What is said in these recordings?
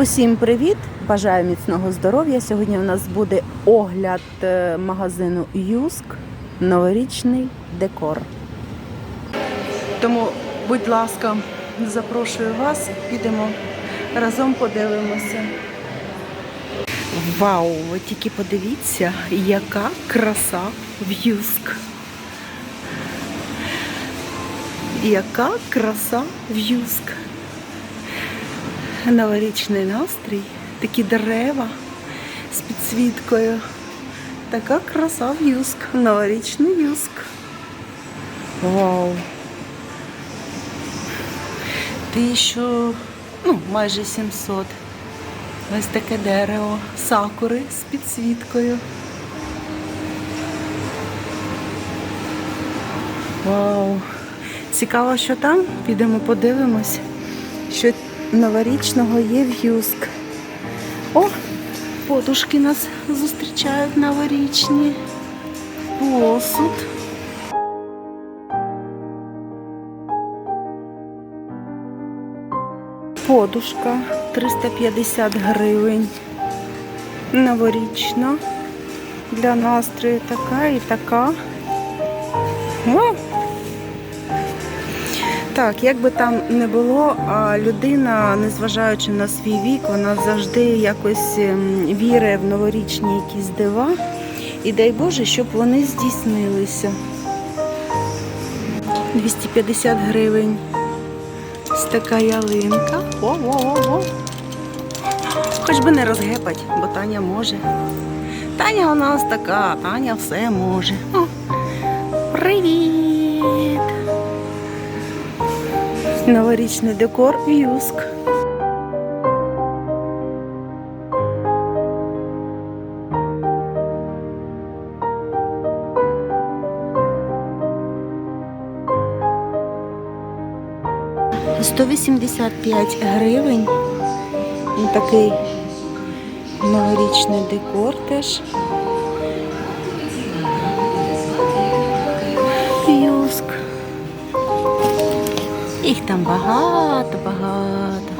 Усім привіт! Бажаю міцного здоров'я. Сьогодні у нас буде огляд е, магазину Юск новорічний декор. Тому, будь ласка, запрошую вас, підемо разом подивимося. Вау! Ви тільки подивіться, яка краса в Юск. Яка краса в Юск. Новорічний настрій, такі дерева з підсвіткою. Така краса в Юск, новорічний Юск. Вау. Тисячу, ну, майже 700. Ось таке дерево, сакури з підсвіткою. Вау. Цікаво, що там. Підемо подивимось, новорічного є в Юск. О, подушки нас зустрічають новорічні. Посуд. Подушка 350 гривень. Новорічна. Для настрою така і така. О! Так, як би там не було, людина, незважаючи на свій вік, вона завжди якось ем, вірить в новорічні якісь дива. І дай Боже, щоб вони здійснилися. 250 гривень. Ось така ялинка. О-о-о-о. Хоч би не розгепать, бо Таня може. Таня у нас така, Таня все може. О, привіт! Новорічний декор Юск. Сто вісімдесят п'ять гривень. Ось Такий новорічний декор теж. Юск. Їх там багато, багато.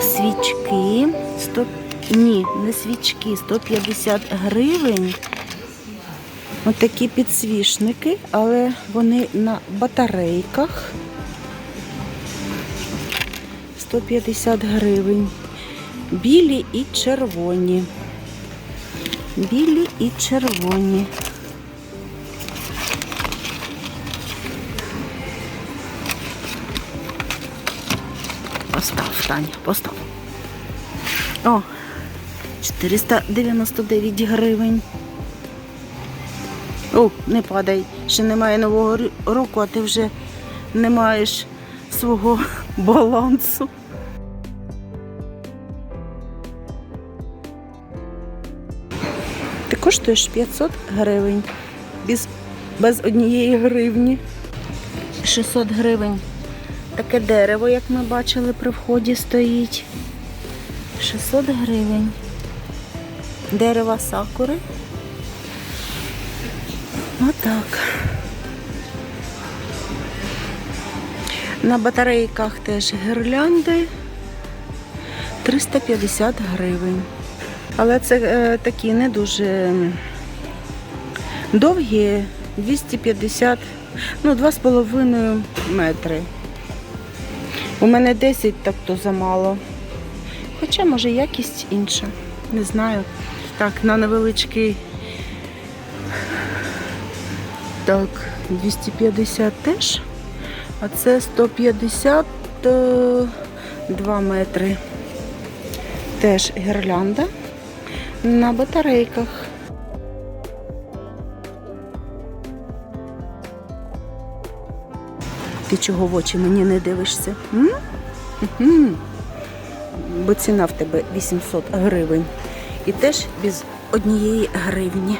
Свічки 100... Ні, не свічки, 150 гривень. Отакі підсвічники, але вони на батарейках. 150 гривень. Білі і червоні. Білі і червоні. Постав, Таня, постав. О, 499 гривень. О, не падай. Ще немає нового року, а ти вже не маєш свого балансу. Ти коштуєш 500 гривень. Без, без однієї гривні. 600 гривень. Таке дерево, як ми бачили, при вході стоїть. 600 гривень. Дерева сакури. Отак. На батарейках теж гірлянди 350 гривень. Але це е, такі не дуже довгі, 250, ну 2,5 метри. У мене 10, так то замало. Хоча, може, якість інша. Не знаю. Так, на невеличкий. Так, 250 теж. А це 150 е, 2 метри. Теж гірлянда на батарейках. Ти чого в очі мені не дивишся? М? Бо ціна в тебе 800 гривень. І теж без однієї гривні.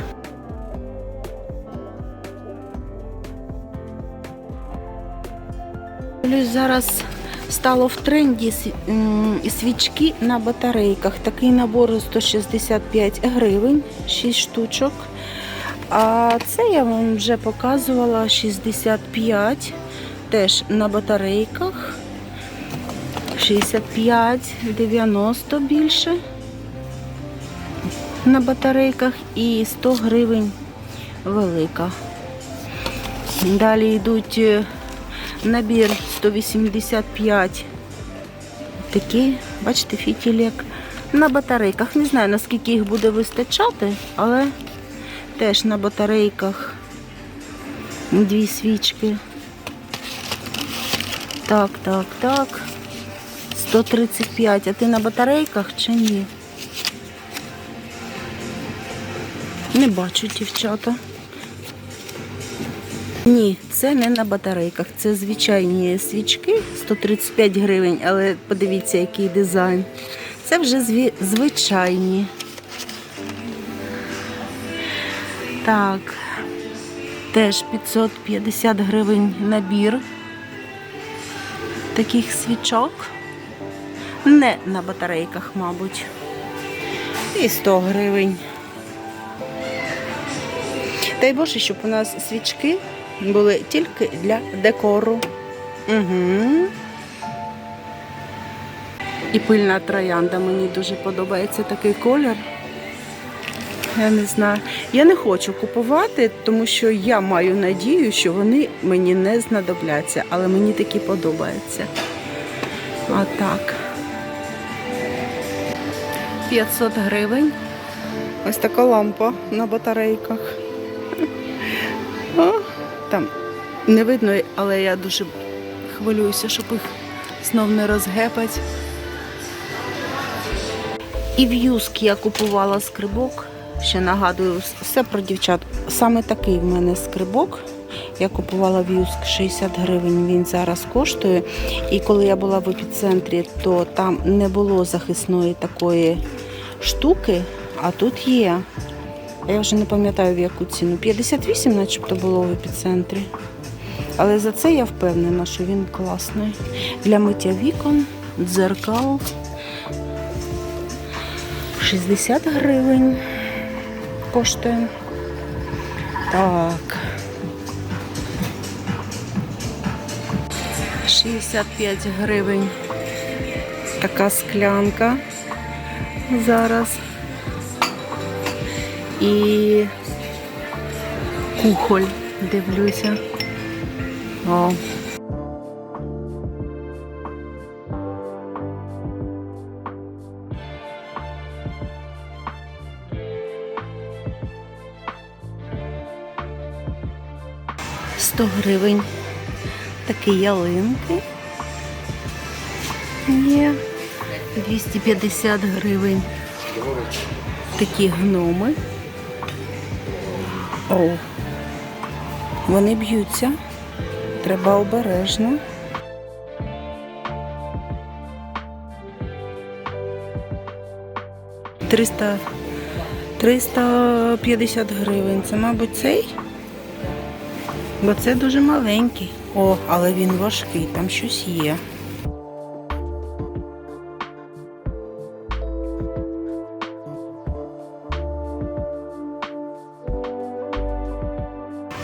Зараз стало в тренді свічки на батарейках. Такий набор 165 гривень, 6 штучок. А це я вам вже показувала 65, теж на батарейках. 65, 90 більше на батарейках і 100 гривень велика. Далі йдуть е, набір 185. Такий, бачите, фітілек на батарейках. Не знаю, наскільки їх буде вистачати, але теж на батарейках дві свічки. Так, так, так. 135. А ти на батарейках чи ні? Не бачу, дівчата. Ні, це не на батарейках. Це звичайні свічки 135 гривень, але подивіться, який дизайн. Це вже зві- звичайні. Так, теж 550 гривень набір таких свічок. Не на батарейках, мабуть. І 100 гривень. Дай Боже, щоб у нас свічки були тільки для декору. Угу. І пильна троянда мені дуже подобається такий колір. Я не знаю. Я не хочу купувати, тому що я маю надію, що вони мені не знадобляться, але мені такі подобаються. А так. 500 гривень. Ось така лампа на батарейках. О, там не видно, але я дуже хвилююся, щоб їх знов не розгепать. І в юск я купувала скрибок. Ще нагадую, все про дівчат. Саме такий в мене скрибок. Я купувала в Юск 60 гривень, він зараз коштує. І коли я була в епіцентрі, то там не було захисної такої штуки, а тут є. Я вже не пам'ятаю в яку ціну. 58 начебто було в епіцентрі. Але за це я впевнена, що він класний. Для миття вікон, дзеркал. 60 гривень коштує. Так. 65 гривень. Така склянка зараз. І кухоль, дивлюся. О. Сто гривень. Такі ялинки. Є. 250 гривень. Такі гноми. О. Вони б'ються. Треба обережно. Триста 350 гривень. Це, мабуть, цей? Бо це дуже маленький. О, але він важкий, там щось є.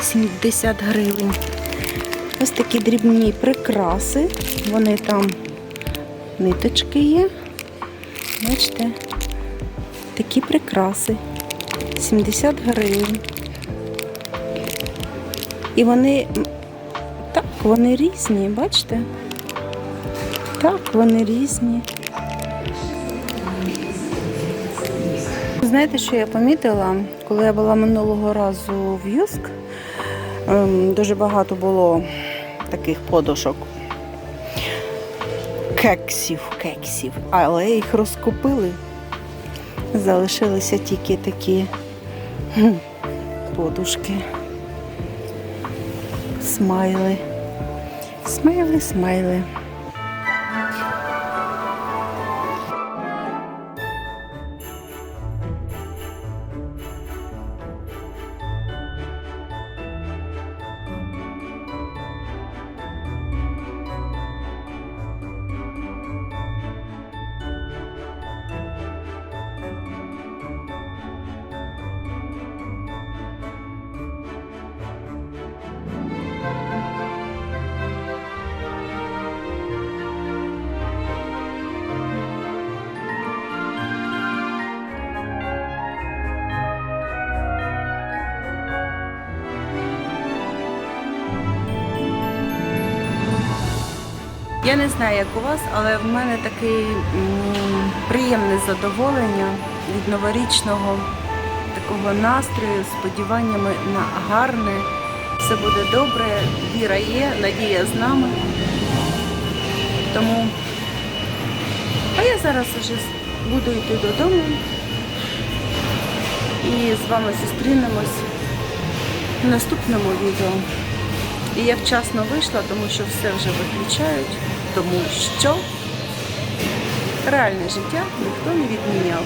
Сімдесят гривень. Ось такі дрібні прикраси. Вони там ниточки є. Бачите, такі прикраси. 70 гривень. І вони так, вони різні, бачите? Так, вони різні. Знаєте, що я помітила, коли я була минулого разу в Юск, ем, дуже багато було таких подушок. Кексів, кексів, але їх розкупили. Залишилися тільки такі подушки. Смайли. Смайли, смайли. Я не знаю, як у вас, але в мене таке приємне задоволення від новорічного такого настрою, сподіваннями на гарне. Все буде добре, віра є, надія з нами. Тому а я зараз вже буду йти додому і з вами зустрінемось в наступному відео. І я вчасно вийшла, тому що все вже виключають, тому що реальне життя ніхто не відміняв.